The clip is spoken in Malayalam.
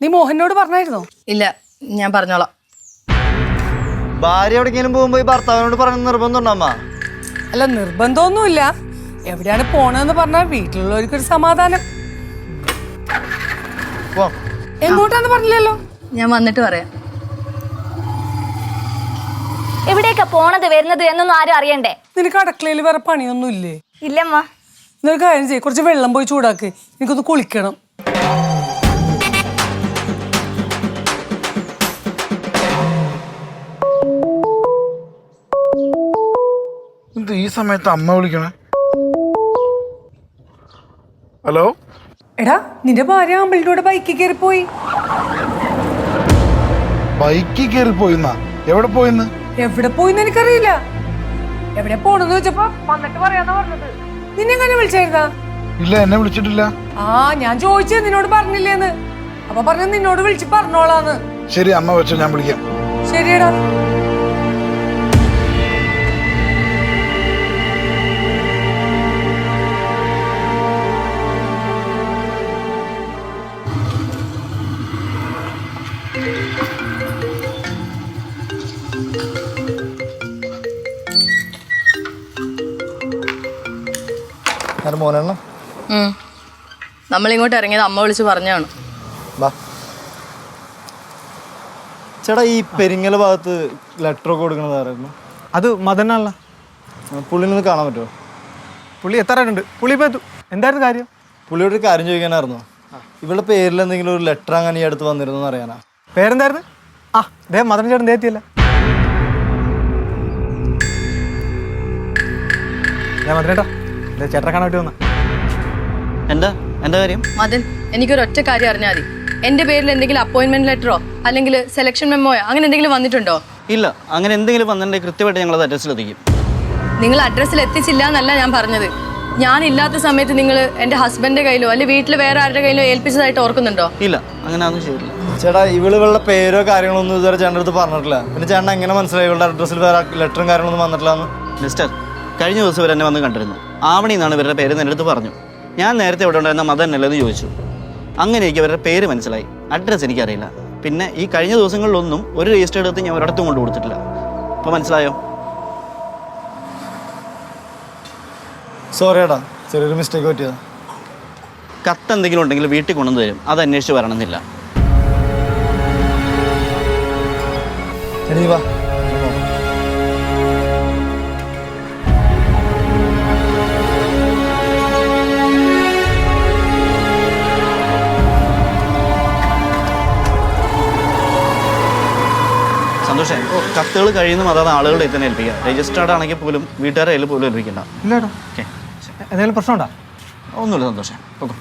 നീ മോഹനോട് പറഞ്ഞായിരുന്നോ? ഇല്ല ഞാൻ പറഞ്ഞോളാം. ഭാര്യ എവിടെയെങ്കിലും പോകുമ്പോ ഈ ഭർത്താവിനോട് പറഞ്ഞ നിർബന്ധമുണ്ടോ അമ്മ? അല്ല നിർബന്ധമൊന്നുമില്ല. എവിടെയാണ് പോണെന്ന് പറഞ്ഞാൽ വീട്ടിലുള്ളവർക്കൊരു സമാധാനം. പോ. എങ്ങോട്ടാന്ന് പറഞ്ഞില്ലല്ലോ? ഞാൻ വന്നിട്ട് പറയാം. എവിടേക്കാ പോണത് വരുന്നത് എന്നൊന്നും ആരും അറിയണ്ടേ? നിനക്ക് അടക്കളയിൽ വേറെ പണിയൊന്നും ഇല്ലേ ഇല്ലമ്മ. നിനക്ക് കാര്യം ചെയ്യ് കുറച്ച് വെള്ളം പോയി ചൂടാക്ക്. എനിക്കൊന്ന് കുളിക്കണം. എന്ത് ഈ സമയത്ത് അമ്മ വിളിക്കണേ? ഹലോ? എടാ നിന്റെ ഭാര്യ അമ്പലിന്റെ ബൈക്ക് ബൈക്കിൽ കയറി പോയി ബൈക്കിൽ കയറി പോയിന്നാ എവിടെ പോയിന്ന്? എവിടെ പോയിന്ന് എനിക്കറിയില്ല. എവിടെ പോണെന്ന് വെച്ചപ്പോ വന്നിട്ട് പറയാന്നാ പറഞ്ഞത്. നിന്നെ എങ്ങനെ വിളിച്ചായിരുന്നാ? ഇല്ല എന്നെ വിളിച്ചിട്ടില്ല. ആ ഞാൻ ചോദിച്ചത് നിന്നോട് പറഞ്ഞില്ലേന്ന്. അപ്പൊ പറഞ്ഞ നിന്നോട് വിളിച്ച് പറഞ്ഞോളാന്ന്. ശരി അമ്മ വെച്ചോ ഞാൻ വിളിക്കാം. ശരിയടാ. മോനെണ്ണ. നമ്മളിങ്ങോട്ട് ഇറങ്ങിയത് അമ്മ വിളിച്ച് പറഞ്ഞാണ്. ചേട്ടാ ഈ പെരിങ്ങല ഭാഗത്ത് ലെറ്റർ ഒക്കെ കൊടുക്കണത് ആരായിരുന്നു? അത് മദനാണല്ല പുള്ളിനെ ഒന്ന് കാണാൻ പറ്റുമോ? പുള്ളി എത്താറായിട്ടുണ്ട്. പുള്ളി ഇപ്പൊ എത്തും? എന്തായിരുന്നു കാര്യം? പുള്ളിയോട് ഒരു കാര്യം ചോദിക്കാനായിരുന്നു. ഇവളുടെ പേരിൽ എന്തെങ്കിലും ഒരു ലെറ്റർ അങ്ങനെ ഈ അടുത്ത് വന്നിരുന്നു എന്ന് അറിയാനാ. പേരെന്തായിരുന്നു? ആ ദേ മദൻ ചേട്ടൻ ദേത്തിയല്ല ഞാൻ മദനേട്ടാ. ചേട്ടനെ കാണാൻ വേണ്ടി എന്താ? എന്താ കാര്യം? മദൻ കാര്യം അറിഞ്ഞാൽ മതി. എന്റെ പേരിൽ എന്തെങ്കിലും അപ്പോയിന്റ്മെന്റ് ലെറ്ററോ അല്ലെങ്കിൽ സെലക്ഷൻ മെമ്മോയോ അങ്ങനെ എന്തെങ്കിലും വന്നിട്ടുണ്ടോ? ഇല്ല അങ്ങനെ എന്തെങ്കിലും വന്നിട്ടുണ്ടെങ്കിൽ കൃത്യമായിട്ട് ഞങ്ങൾ അഡ്രസ്സിലെത്തിക്കും നിങ്ങൾ അഡ്രസ്സിൽ എത്തിച്ചില്ല എന്നല്ല ഞാൻ പറഞ്ഞത്. ഞാൻ ഇല്ലാത്ത സമയത്ത് നിങ്ങൾ എന്റെ ഹസ്ബൻഡിന്റെ കയ്യിലോ അല്ലെങ്കിൽ വീട്ടിൽ വേറെ ആരുടെ കയ്യിലോ ഏൽപ്പിച്ചതായിട്ട് ഓർക്കുന്നുണ്ടോ? ഇല്ല അങ്ങനെ ഒന്നും ചെയ്തില്ല ചേട്ടാ ഇവൾ ഇവളുടെ പേരോ കാര്യങ്ങളോ ഒന്നും ഇതുവരെ ചേട്ടന്റെ അടുത്ത് പറഞ്ഞിട്ടില്ല. പിന്നെ ചേട്ടൻ എങ്ങനെ മനസ്സിലായി ഇവളുടെ അഡ്രസ്സിൽ വേറെ ലെറ്ററും കാര്യങ്ങളൊന്നും വന്നിട്ടില്ല മിസ്റ്റർ കഴിഞ്ഞ ദിവസം ഇവർ എന്നെ വന്ന് കണ്ടിരുന്നു. ആവണി എന്നാണ് ഇവരുടെ പേര് എന്റെ അടുത്ത് പറഞ്ഞു. ഞാൻ നേരത്തെ ഇവിടെ ഉണ്ടായിരുന്ന മദൻ അല്ലേ എന്ന് ചോദിച്ചു. അങ്ങനെ എനിക്ക് അവരുടെ പേര് മനസ്സിലായി. അഡ്രസ്സ് എനിക്കറിയില്ല. പിന്നെ ഈ കഴിഞ്ഞ ദിവസങ്ങളിലൊന്നും ഒരു രജിസ്റ്റർ എടുത്ത് ഞാൻ ഒരിടത്തും കൊണ്ടു കൊടുത്തിട്ടില്ല. അപ്പോൾ മനസ്സിലായോ? സോറി ഏട്ടാ ചെറിയൊരു മിസ്റ്റേക്ക് പറ്റിയതാ. കത്ത് എന്തെങ്കിലും ഉണ്ടെങ്കിൽ വീട്ടിൽ കൊണ്ടുവന്ന് തരും. അത് അന്വേഷിച്ച് വരണമെന്നില്ല. വാ. സന്തോഷം കത്തുകൾ കഴിയുന്ന അതാത് ആളുകളുടെ തന്നെ ഏൽപ്പിക്കുക രജിസ്റ്റേർഡ് ആണെങ്കിൽ പോലും വീട്ടുകാരെ കയ്യിൽ പോലും ഏൽപ്പിക്കണ്ട. ഇല്ല കേട്ടോ ഓക്കെ എന്തെങ്കിലും പ്രശ്നമുണ്ടോ? ഒന്നുമില്ല സന്തോഷം. ഓക്കെ.